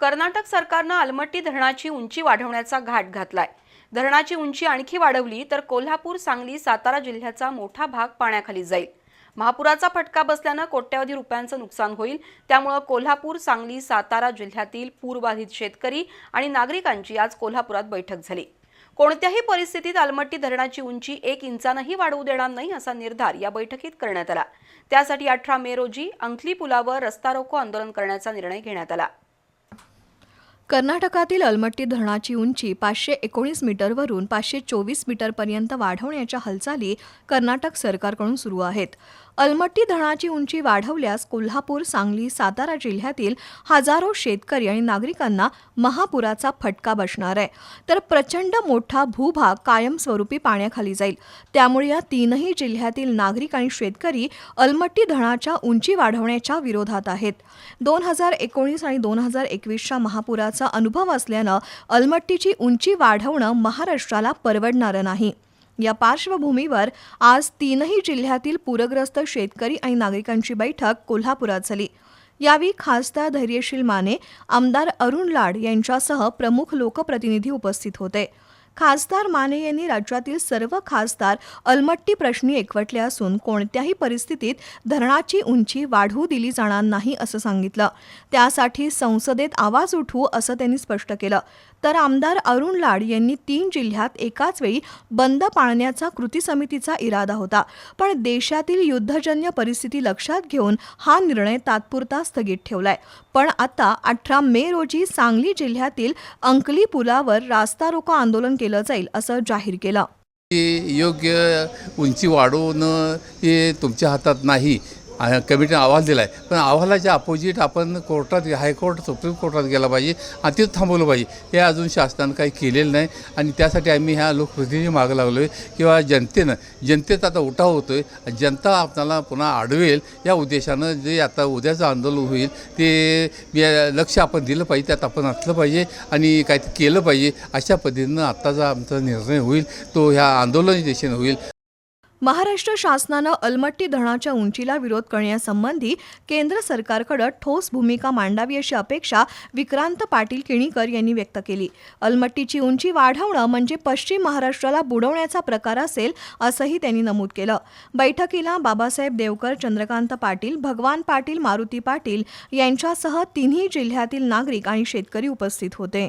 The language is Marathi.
कर्नाटक सरकारनं अलमट्टी धरणाची उंची वाढवण्याचा घाट घातलाय. धरणाची उंची आणखी वाढवली तर कोल्हापूर सांगली सातारा जिल्ह्याचा मोठा भाग पाण्याखाली जाईल. महापुराचा फटका बसल्यानं कोट्यवधी रुपयांचं नुकसान होईल. त्यामुळं कोल्हापूर सांगली सातारा जिल्ह्यातील पूरबाधित शेतकरी आणि नागरिकांची आज कोल्हापुरात बैठक झाली. कोणत्याही परिस्थितीत अलमट्टी धरणाची उंची एक इंचानंही वाढवू देणार नाही असा निर्धार या बैठकीत करण्यात आला. त्यासाठी अठरा मे रोजी अंकली पुलावर रस्ता रोको आंदोलन करण्याचा निर्णय घेण्यात आला. कर्नाटकातील अलमट्टी धरणाची उंची पाचशे एकोणीस मीटरवरून पाचशे चोवीस मीटरपर्यंत वाढवण्याच्या हालचाली कर्नाटक सरकारकडून सुरू आहेत. अलमट्टी धरणाची उंची वाढवल्यास कोल्हापूर सांगली सातारा जिल्ह्यातील हजारो शेतकरी आणि नागरिकांना महापुराचा फटका बसणार आहे. तर प्रचंड मोठा भूभाग कायमस्वरूपी पाण्याखाली जाईल. त्यामुळे या तीनही जिल्ह्यातील नागरिक आणि शेतकरी अलमट्टी धरणाच्या उंची वाढवण्याच्या विरोधात आहेत. दोन हजार एकोणीस आणि दोन हजार एकवीसच्या महापुराचा अनुभव असल्यानं अलमट्टीची उंची वाढवणं महाराष्ट्राला परवडणारं नाही. या पार्श्वभूमीवर आज तीनही जिल्ह्यातील पूरग्रस्त शेतकरी आणि नागरिकांची बैठक कोल्हापुरात झाली. यावेळी खासदार धैर्यशील माने आमदार अरुण लाड यांच्यासह प्रमुख लोकप्रतिनिधी उपस्थित होते. खासदार माने यांनी राज्यातील सर्व खासदार अलमट्टी प्रश्नी एकवटले असून कोणत्याही परिस्थितीत धरणाची उंची वाढवू दिली जाणार नाही असं सांगितलं. त्यासाठी संसदेत आवाज उठवू असं त्यांनी स्पष्ट केलं. तर आमदार अरुण लाड यांनी तीन जिल्ह्यात एकाच वेळी बंद पाळण्याचा कृती समितीचा इरादा होता. पण देशातील युद्धजन्य परिस्थिती लक्षात घेऊन हा निर्णय तात्पुरता स्थगित ठेवलाय. पण आता अठरा मे रोजी सांगली जिल्ह्यातील अंकली पुलावर रास्ता रोको आंदोलन केलं जाईल असं जाहीर केलं. योग्य उंची वाढवणं हे तुमच्या हातात नाही. कमिटीने अहवाल दिला आहे पण अहवालाच्या अपोजिट आपण कोर्टात हायकोर्ट सुप्रीम कोर्टात गेला पाहिजे आणि तिथं थांबवलं पाहिजे. हे अजून शासनानं काही केलेलं नाही आणि त्यासाठी आम्ही ह्या लोकप्रतिनिधी मागं लागलो आहे किंवा जनतेनं जनतेचा आता उठाव होतो आहे जनता आपल्याला पुन्हा अडवेल या उद्देशानं जे आता उद्याचं आंदोलन होईल ते लक्ष आपण दिलं पाहिजे त्यात आपण असलं पाहिजे आणि काय केलं पाहिजे. अशा पद्धतीनं आत्ताचा आमचा निर्णय होईल. तो ह्या आंदोलन दिशेनं होईल. महाराष्ट्र शासनानं अलमट्टी धरणाच्या उंचीला विरोध करण्यासंबंधी केंद्र सरकारकडे ठोस भूमिका मांडावी अशी अपेक्षा विक्रांत पाटील किणीकर यांनी व्यक्त केली. अलमट्टीची उंची वाढवणं म्हणजे पश्चिम महाराष्ट्राला बुडवण्याचा प्रकार असेल असंही त्यांनी नमूद केलं. बैठकीला बाबासाहेब देवकर चंद्रकांत पाटील भगवान पाटील मारुती पाटील यांच्यासह तिन्ही जिल्ह्यातील नागरिक आणि शेतकरी उपस्थित होते.